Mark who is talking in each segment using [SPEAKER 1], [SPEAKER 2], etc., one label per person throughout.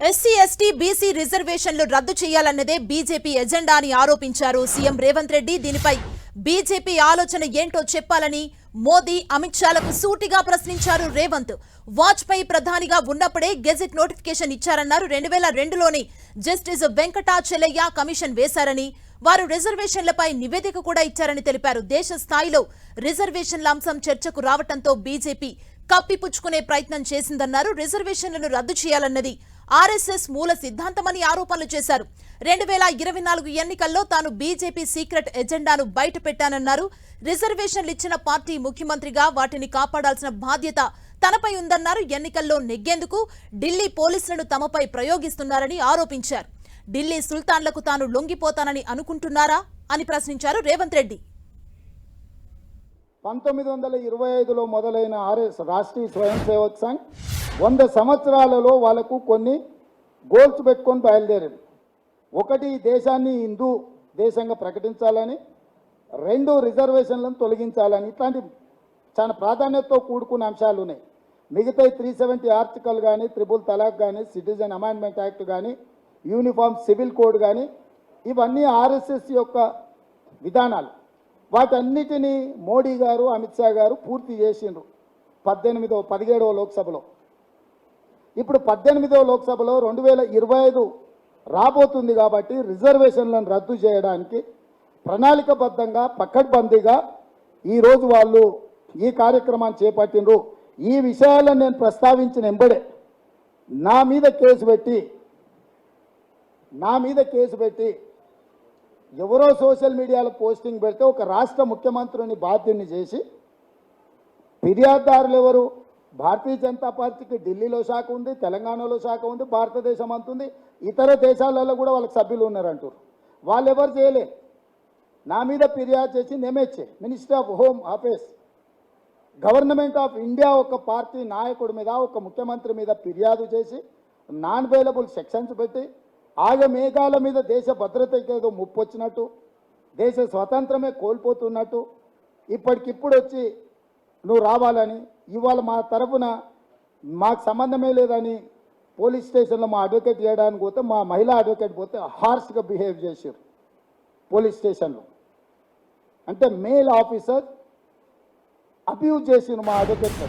[SPEAKER 1] SC ST BC రిజర్వేషన్లు రద్దు చేయాలన్నదే BJP agenda అని ఆరోపించారు సీఎం రేవంత్ రెడ్డి. దీనిపై బీజేపీ ఆలోచన ఏంటో చెప్పాలని మోదీ అమిత్ షాలకు సూటిగా ప్రశ్నించారు రేవంత్. వాజ్పేయి ప్రధానిగా ఉన్నప్పుడే గెజెట్ నోటిఫికేషన్ ఇచ్చారన్నారు. రెండు వేల రెండులోని జస్టిస్ వెంకటాచలయ్య కమిషన్ వేశారని వారు రిజర్వేషన్లపై నివేదిక కూడా ఇచ్చారని తెలిపారు. దేశ స్థాయిలో రిజర్వేషన్ల అంశం చర్చకు రావటంతో బీజేపీ కప్పిపుచ్చుకునే ప్రయత్నం చేసిందన్నారు. రిజర్వేషన్లను రద్దు చేయాలన్నది ఆర్ఎస్ఎస్ మూల సిద్ధాంతమని ఆరోపణలు చేశారు. రెండు వేల ఇరవై నాలుగు ఎన్నికల్లో తాను బీజేపీ సీక్రెట్ ఎజెండాను బయటపెట్టానన్నారు. రిజర్వేషన్లు ఇచ్చిన పార్టీ ముఖ్యమంత్రిగా వాటిని కాపాడాల్సిన బాధ్యత తనపై ఉందన్నారు. ఎన్నికల్లో నెగ్గేందుకు ఢిల్లీ పోలీసులను తమపై ప్రయోగిస్తున్నారని ఆరోపించారు. ఢిల్లీ సుల్తాన్లకు తాను లొంగిపోతానని అనుకుంటున్నారా అని ప్రశ్నించారు రేవంత్ రెడ్డి.
[SPEAKER 2] పంతొమ్మిది వందల ఇరవై ఐదులో మొదలైన ఆర్ఎస్ రాష్ట్రీయ స్వయం సేవక్ సంఘ్ వంద సంవత్సరాలలో వాళ్ళకు కొన్ని గోల్స్ పెట్టుకొని బయలుదేరారు. ఒకటి దేశాన్ని హిందూ దేశంగా ప్రకటించాలని రెండు రిజర్వేషన్లను తొలగించాలని ఇట్లాంటి చాలా ప్రాధాన్యతతో కూడుకున్న అంశాలు ఉన్నాయి. మిగతా త్రీ సెవెంటీ ఆర్టికల్ కానీ త్రిబుల్ తలాక్ కానీ సిటిజన్ అమెండ్మెంట్ యాక్ట్ కానీ యూనిఫామ్ సివిల్ కోడ్ కానీ ఇవన్నీ ఆర్ఎస్ఎస్ యొక్క విధానాలు. వాటన్నిటినీ మోడీ గారు అమిత్ షా గారు పూర్తి చేసిండ్రు పద్దెనిమిదో పదిహేడవ లోక్సభలో. ఇప్పుడు పద్దెనిమిదవ లోక్సభలో రెండు వేల ఇరవై ఐదు రాబోతుంది కాబట్టి రిజర్వేషన్లను రద్దు చేయడానికి ప్రణాళికబద్ధంగా పక్కడ్బందీగా ఈరోజు వాళ్ళు ఈ కార్యక్రమాన్ని చేపట్టినరు ఈ విషయాలను నేను ప్రస్తావించిన ఎంబడే నా మీద కేసు పెట్టి నా మీద కేసు పెట్టి ఎవరో సోషల్ మీడియాలో పోస్టింగ్ పెడితే ఒక రాష్ట్ర ముఖ్యమంత్రిని బాధ్యుని చేసి ఫిర్యాదుదారులు ఎవరు? భారతీయ జనతా పార్టీకి ఢిల్లీలో శాఖ ఉంది తెలంగాణలో శాఖ ఉంది భారతదేశం అంతుంది ఇతర దేశాలలో కూడా వాళ్ళకి సభ్యులు ఉన్నారంటారు వాళ్ళు ఎవరు చేయలే? నా మీద ఫిర్యాదు చేసి నేమేచ్చే minister of home office government of India ఒక పార్టీ నాయకుడి మీద ఒక ముఖ్యమంత్రి మీద ఫిర్యాదు చేసి నాన్ అవైలబుల్ సెక్షన్స్ పెట్టి ఆగ మేఘాల మీద దేశ భద్రతకి ఏదో ముప్పు వచ్చినట్టు దేశ స్వతంత్రమే కోల్పోతున్నట్టు ఇప్పటికిప్పుడు వచ్చి నువ్వు రావాలని ఇవాళ మా తరఫున మాకు సంబంధమే లేదని పోలీస్ స్టేషన్లో మా అడ్వకేట్ చేయడానికి పోతే మా మహిళా అడ్వకేట్ పోతే హార్ష్గా బిహేవ్ చేశారు పోలీస్ స్టేషన్లో. అంటే మేల్ ఆఫీసర్ అబ్యూజ్ చేసిన మా అడ్వకేట్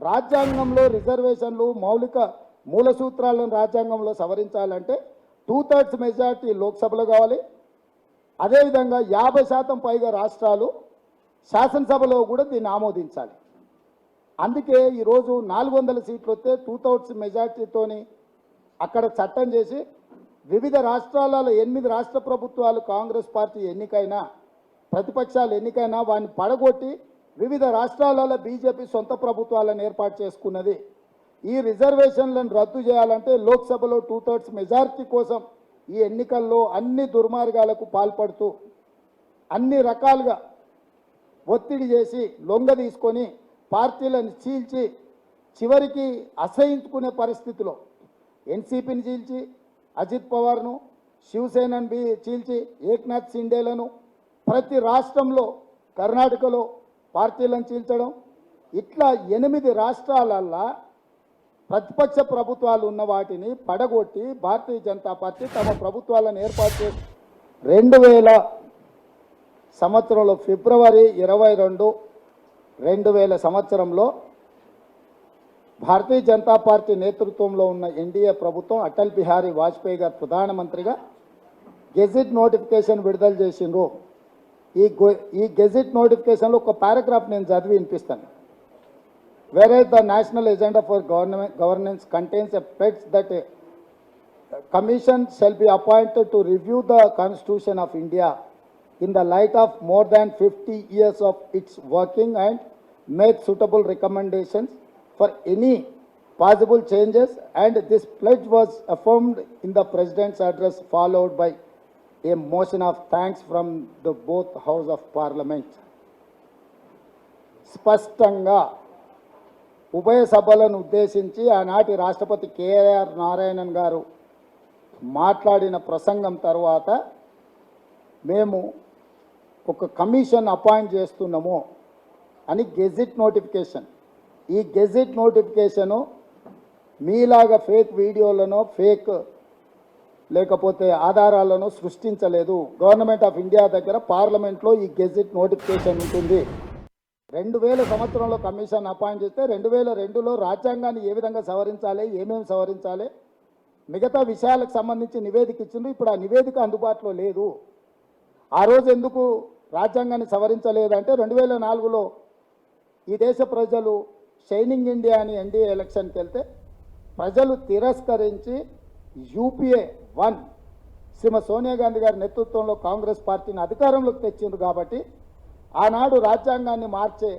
[SPEAKER 2] రాజ్యాంగంలో రిజర్వేషన్లు మౌలిక మూల సూత్రాలను రాజ్యాంగంలో సవరించాలంటే టూ థర్డ్స్ మెజార్టీ లోక్సభలో కావాలి. అదేవిధంగా యాభై శాతం పైగా రాష్ట్రాలు శాసనసభలో కూడా దీన్ని ఆమోదించాలి. అందుకే ఈరోజు నాలుగు వందల సీట్లు వస్తే టూ థౌట్స్ మెజార్టీతోని అక్కడ చట్టం చేసి వివిధ రాష్ట్రాలలో ఎనిమిది రాష్ట్ర ప్రభుత్వాలు కాంగ్రెస్ పార్టీ ఎన్నికైనా ప్రతిపక్షాలు ఎన్నికైనా వాడిని పడగొట్టి వివిధ రాష్ట్రాలలో బీజేపీ సొంత ప్రభుత్వాలను ఏర్పాటు చేసుకున్నది. ఈ రిజర్వేషన్లను రద్దు చేయాలంటే లోక్సభలో టూ థర్డ్స్ మెజారిటీ కోసం ఈ ఎన్నికల్లో అన్ని దుర్మార్గాలకు పాల్పడుతూ అన్ని రకాలుగా ఒత్తిడి చేసి లొంగ తీసుకొని పార్టీలను చీల్చి చివరికి అసహించుకునే పరిస్థితిలో ఎన్సీపీని చీల్చి అజిత్ పవార్ను శివసేనను బి చీల్చి ఏక్నాథ్ షిండేలను ప్రతి రాష్ట్రంలో కర్ణాటకలో పార్టీలను చీల్చడం. ఇట్లా ఎనిమిది రాష్ట్రాలల్లా ప్రతిపక్ష ప్రభుత్వాలు ఉన్న వాటిని పడగొట్టి భారతీయ జనతా పార్టీ తమ ప్రభుత్వాలను ఏర్పాటు చేసి రెండు వేల సంవత్సరంలో ఫిబ్రవరి ఇరవై రెండు రెండు వేల సంవత్సరంలో భారతీయ జనతా పార్టీ నేతృత్వంలో ఉన్న ఎన్డీఏ ప్రభుత్వం అటల్ బిహారీ వాజ్పేయి గారు ప్రధానమంత్రిగా గెజిట్ నోటిఫికేషన్ విడుదల చేసిండ్రు. ఈ ఈ గెజిట్ నోటిఫికేషన్లో ఒక పారాగ్రాఫ్ నేను చదివి వినిపిస్తాను. వేరే the national agenda for government governance contains effects that commission shall be appointed to review the constitution of India in the light of more than fifty years of its working and make suitable recommendations for any possible changes and this pledge was affirmed in the president's address followed by a motion of thanks from the both house of parliament స్పష్టంగా ఉభయ సభలను ఉద్దేశించి ఆనాటి రాష్ట్రపతి KR Narayanan గారు మాట్లాడిన ప్రసంగం తర్వాత మేము ఒక కమిషన్ అపాయింట్ చేస్తున్నాము అని గెజిట్ నోటిఫికేషన్. ఈ గెజిట్ నోటిఫికేషను మీలాగా ఫేక్ వీడియోలను ఫేక్ లేకపోతే ఆధారాలను సృష్టించలేదు. గవర్నమెంట్ ఆఫ్ ఇండియా దగ్గర పార్లమెంట్లో ఈ గెజిట్ నోటిఫికేషన్ ఉంటుంది. రెండు వేల సంవత్సరంలో కమిషన్ అపాయింట్ చేస్తే రెండు వేల రెండులో రాజ్యాంగాన్ని ఏ విధంగా సవరించాలి ఏమేమి సవరించాలి మిగతా విషయాలకు సంబంధించి నివేదిక ఇచ్చిండ్రు. ఇప్పుడు ఆ నివేదిక అందుబాటులో లేదు. ఆ రోజు ఎందుకు రాజ్యాంగాన్ని సవరించలేదంటే రెండు వేల నాలుగులో ఈ దేశ ప్రజలు షైనింగ్ ఇండియా అని ఎన్డీఏ ఎలక్షన్కి వెళ్తే ప్రజలు తిరస్కరించి యూపీఏ వన్ శ్రీమతి సోనియా గాంధీ గారి నేతృత్వంలో కాంగ్రెస్ పార్టీని అధికారంలోకి తెచ్చింది కాబట్టి ఆనాడు రాజ్యాంగాన్ని మార్చే